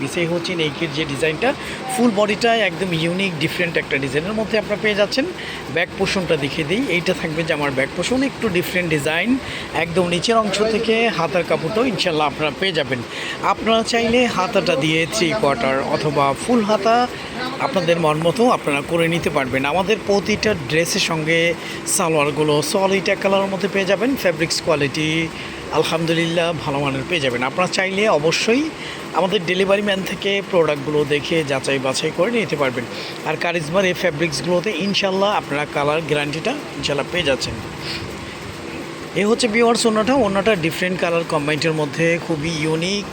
এই হচ্ছে নেকের যে ডিজাইনটা, ফুল বডিটা একদম ইউনিক ডিফারেন্ট একটা ডিজাইনের মধ্যে আপনারা পেয়ে যাচ্ছেন। ব্যাক পোষণটা দেখিয়ে দিই, এইটা থাকবে যে আমার ব্যাক পোষণ, একটু ডিফারেন্ট ডিজাইন একদম নিচের অংশ থেকে হাতার কাপড়টাও ইনশাল্লাহ আপনারা পেয়ে যাবেন। আপনারা চাইলে হাতাটা দিয়ে থ্রি কোয়ার্টার অথবা ফুল হাতা আপনাদের মন মতো আপনারা করে নিতে পারবেন। আমাদের প্রতিটা ড্রেসের সঙ্গে সালোয়ারগুলো সলিড এক কালারের মধ্যে পেয়ে যাবেন ফ্যাব্রিক্স কোয়ালিটি আলহামদুলিল্লাহ ভালো মানের পেয়ে যাবেন। আপনারা চাইলে অবশ্যই আমাদের ডেলিভারি ম্যান থেকে প্রোডাক্টগুলো দেখে যাচাই বাছাই করে নিতে পারবেন। আর কারিজমার এই ফ্যাব্রিক্সগুলোতে ইনশাল্লাহ আপনারা কালার গ্যারান্টিটা ইনশাল্লাহ পেয়ে যাচ্ছেন। এ হচ্ছে বিওয়ার্স ওনাটা ওনাটা ডিফারেন্ট কালার কম্বাইন্টের মধ্যে খুবই ইউনিক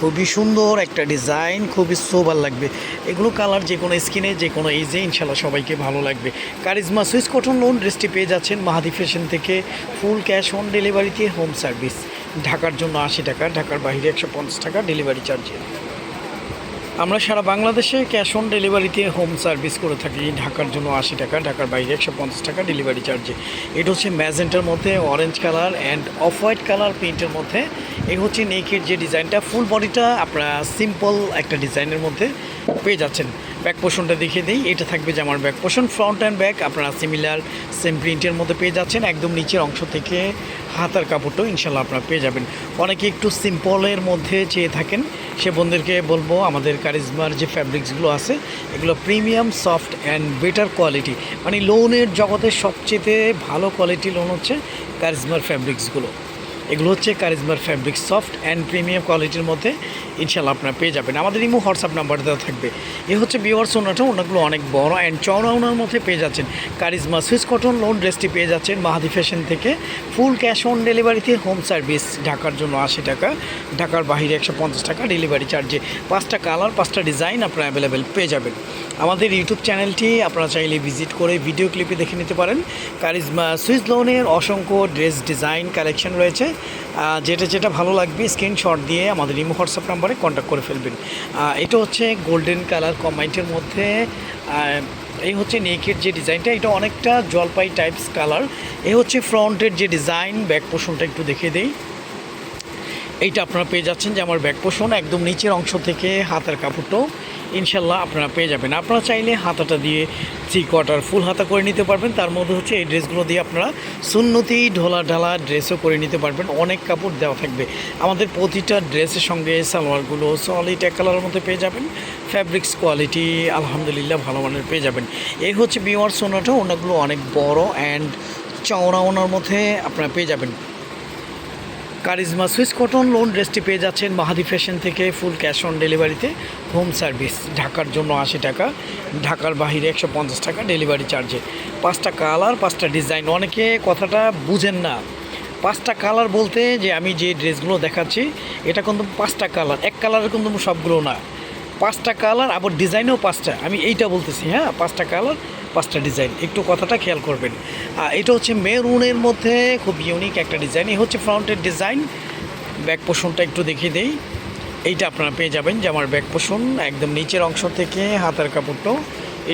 খুবই সুন্দর একটা ডিজাইন খুবই সোবার লাগবে। এগুলো কালার যে কোনো স্কিনে যে কোনো এজে ইনশাল্লাহ সবাইকে ভালো লাগবে। কারিজমা সুইস কটন লোন ড্রেসটি পেয়ে যাচ্ছেন মাহাদি ফ্যাশন থেকে ফুল ক্যাশ অন ডেলিভারিতে হোম সার্ভিস ঢাকার জন্য আশি টাকা, ঢাকার বাইরে একশো পঞ্চাশ টাকা ডেলিভারি চার্জে আমরা সারা বাংলাদেশে ক্যাশ অন ডেলিভারিতে হোম সার্ভিস করে থাকি, ঢাকার জন্য আশি টাকা, ঢাকার বাইরে একশো পঞ্চাশ টাকা ডেলিভারি চার্জে এটা হচ্ছে ম্যাজেন্টার মধ্যে orange colour and off white colour প্রিন্টের মধ্যে। এই হচ্ছে নেকের যে ডিজাইনটা ফুল বডিটা আপনারা সিম্পল একটা ডিজাইনের মধ্যে পেয়ে যাচ্ছেন। ব্যাক পোষণটা দেখিয়ে দিই। এটা থাকবে যে আমার ব্যাক পোষণ ফ্রন্ট অ্যান্ড ব্যাক আপনারা সিমিলার সেম প্রিন্টের মধ্যে পেয়ে যাচ্ছেন। একদম নিচের অংশ থেকে হাতার কাপড়টাও ইনশাল্লাহ আপনারা পেয়ে যাবেন। অনেকে একটু সিম্পলের মধ্যে চেয়ে থাকেন। সে বন্ধুদেরকে বলব, আমাদের কারিজমার যে ফ্যাব্রিক্সগুলো আছে, এগুলো premium soft and better quality মানে লোনের জগতের সবচেয়ে ভালো কোয়ালিটি লোন হচ্ছে কারিজমার ফ্যাব্রিক্সগুলো এগুলো হচ্ছে কারিজমার ফ্যাব্রিক সফট অ্যান্ড প্রিমিয়াম কোয়ালিটির মধ্যে ইনশাল্লাহ আপনারা পেয়ে যাবেন। আমাদের ইমো হোয়াটসঅ্যাপ নাম্বার দেওয়া থাকবে। এ হচ্ছে বিওয়ার্স ওনাটা ওনাগুলো অনেক বড় অ্যান্ড চওড়া ওনার মধ্যে পেয়ে যাচ্ছেন। কারিজমা সুইস কটন লোন ড্রেসটি পেয়ে যাচ্ছেন মাহাদি ফ্যাশন থেকে। ফুল ক্যাশ অন ডেলিভারিতে হোম সার্ভিস ঢাকার জন্য আশি টাকা, ঢাকার বাইরে একশো পঞ্চাশ টাকা ডেলিভারি চার্জে পাঁচটা কালার পাঁচটা ডিজাইন আপনারা অ্যাভেলেবেল পেয়ে যাবেন। আমাদের ইউটিউব চ্যানেলটি আপনারা চাইলে ভিজিট করে ভিডিও ক্লিপে দেখে নিতে পারেন। কারিজমা সুইস লোনের অসংখ্য ড্রেস ডিজাইন কালেকশন রয়েছে। যেটা যেটা ভালো লাগবে স্ক্রিনশট দিয়ে আমাদের ইমো হোয়াটসঅ্যাপ নাম্বারে কন্ট্যাক্ট করে ফেলবেন। এটা হচ্ছে গোল্ডেন কালার কম্বাইন্টের মধ্যে এই হচ্ছে নেকের যে ডিজাইনটা এটা অনেকটা জলপাই টাইপস কালার এই হচ্ছে ফ্রন্টের যে ডিজাইন ব্যাক পোষণটা একটু দেখে দিই। এইটা আপনারা পেয়ে যাচ্ছেন যে আমার ব্যাক পোষণ একদম নিচের অংশ থেকে হাতার কাপড়টাও ইনশাল্লাহ আপনারা পেয়ে যাবেন। আপনারা চাইলে হাতাটা দিয়ে থ্রি কোয়ার্টার ফুল হাতা করে নিতে পারবেন। তার মধ্যে হচ্ছে এই ড্রেসগুলো দিয়ে আপনারা সুন্নতি ঢোলা ঢালা ড্রেসও করে নিতে পারবেন। অনেক কাপড় দেওয়া থাকবে। আমাদের প্রতিটা ড্রেসের সঙ্গে সালোয়ারগুলো সলিড এক কালারের মধ্যে পেয়ে যাবেন। ফ্যাব্রিক্স কোয়ালিটি আলহামদুলিল্লাহ ভালো মানের পেয়ে যাবেন। এই হচ্ছে বিওয়ার সোনাটা। ওনাগুলো অনেক বড় অ্যান্ড চওড়া ওনার মধ্যে আপনারা পেয়ে যাবেন। কারিজমা সুইস কটন লোন ড্রেসটি পেয়ে যাচ্ছেন মাহাদি ফ্যাশন থেকে ফুল ক্যাশ অন ডেলিভারিতে হোম সার্ভিস ঢাকার জন্য আশি টাকা, ঢাকার বাহিরে একশো পঞ্চাশ টাকা ডেলিভারি চার্জে পাঁচটা কালার পাঁচটা ডিজাইন অনেকে কথাটা বুঝেন না। পাঁচটা কালার বলতে যে আমি যে ড্রেসগুলো দেখাচ্ছি, এটা কিন্তু পাঁচটা কালার এক কালারের কিন্তু সবগুলো না। পাঁচটা কালার আবার ডিজাইনও পাঁচটা, আমি এইটা বলতেছি হ্যাঁ? পাঁচটা কালার পাঁচটা ডিজাইন। একটু কথাটা খেয়াল করবেন। এটা হচ্ছে মেরুনের মধ্যে খুব ইউনিক একটা ডিজাইন। এই হচ্ছে ফ্রন্টের ডিজাইন। ব্যাক পোষণটা একটু দেখিয়ে দেই। এইটা আপনারা পেয়ে যাবেন যে আমার ব্যাক পোষণ একদম নিচের অংশ থেকে হাতার কাপড়টাও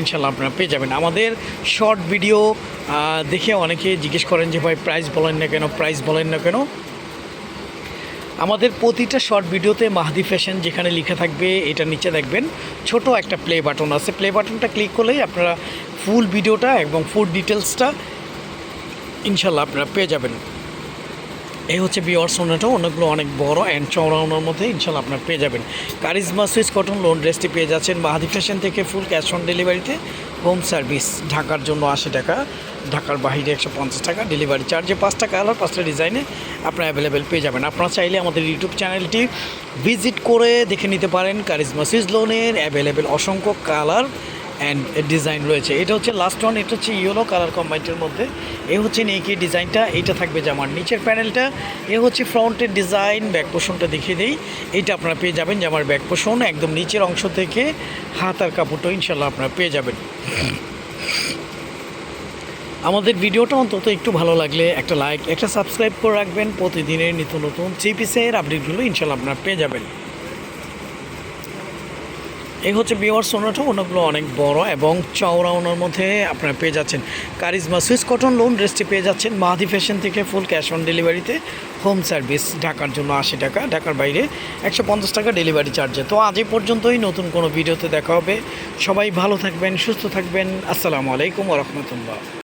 ইনশাল্লাহ আপনারা পেয়ে যাবেন। আমাদের শর্ট ভিডিও দেখে অনেকে জিজ্ঞেস করেন যে, ভাই প্রাইস বলেন না কেন? প্রাইস বলেন না কেন? আমাদের প্রতিটা শর্ট ভিডিওতে মাহাদি ফ্যাশন যেখানে লেখা থাকবে, এটা নিচে দেখবেন। ছোট একটা প্লে বাটন আছে। প্লে বাটনটা ক্লিক করলেই আপনারা ফুল ভিডিওটা এবং ফুল ডিটেলসটা ইনশাল্লাহ আপনারা পেয়ে যাবেন। এই হচ্ছে বিওর সোনাটা, অনেকগুলো অনেক বড় অ্যান্ড চওড়া ওনার মধ্যে ইনশাল্লাহ আপনারা পেয়ে যাবেন। কারিজমা সুইস কটন লোন ড্রেসটি পেয়ে যাচ্ছেন। মাহাদি ফ্যাশন থেকে ফুল ক্যাশ অন ডেলিভারিতে হোম সার্ভিস ঢাকার জন্য আশি টাকা। ঢাকার বাইরে একশো পঞ্চাশ টাকা ডেলিভারি চার্জে পাঁচটা কালার পাঁচটা ডিজাইনে আপনারা অ্যাভেলেবেল পেয়ে যাবেন। আপনারা চাইলে আমাদের ইউটিউব চ্যানেলটি ভিজিট করে দেখে নিতে পারেন। কারিজমা সুইস লোনের অ্যাভেলেবেল অসংখ্য কালার অ্যান্ড ডিজাইন রয়েছে। এটা হচ্ছে লাস্ট ওয়ান এটা হচ্ছে ইয়েলো কালার কম্বাইন্টের মধ্যে। এ হচ্ছে নেকি ডিজাইনটা এইটা থাকবে যে আমার নিচের প্যানেলটা এ হচ্ছে ফ্রন্টের ডিজাইন ব্যাক পোষণটা দেখিয়ে দিই। এইটা আপনারা পেয়ে যাবেন যে আমার ব্যাক পোষণ একদম নিচের অংশ থেকে হাতার কাপড়টা ইনশাল্লাহ আপনারা পেয়ে যাবেন। আমাদের ভিডিওটা অন্তত একটু ভালো লাগলে একটা লাইক একটা সাবস্ক্রাইব করে রাখবেন। প্রতিদিনের নিত্য নতুন থ্রি পিসের আপডেটগুলো ইনশাল্লাহ আপনারা পেয়ে যাবেন। এই হচ্ছে বিওয়ার সোনাটা, ওনাগুলো অনেক বড় এবং চওড়া ওনার মধ্যে আপনারা পেয়ে যাচ্ছেন। কারিজমা সুইস কটন লোন ড্রেসটি পেয়ে যাচ্ছেন মাহাদি ফ্যাশন থেকে ফুল ক্যাশ অন ডেলিভারিতে হোম সার্ভিস ঢাকার জন্য আশি টাকা, ঢাকার বাইরে একশো পঞ্চাশ টাকা ডেলিভারি চার্জে তো আজ এই পর্যন্তই, নতুন কোনো ভিডিওতে দেখা হবে। সবাই ভালো থাকবেন, সুস্থ থাকবেন। আসসালামু আলাইকুম রহমতুল্লাহ।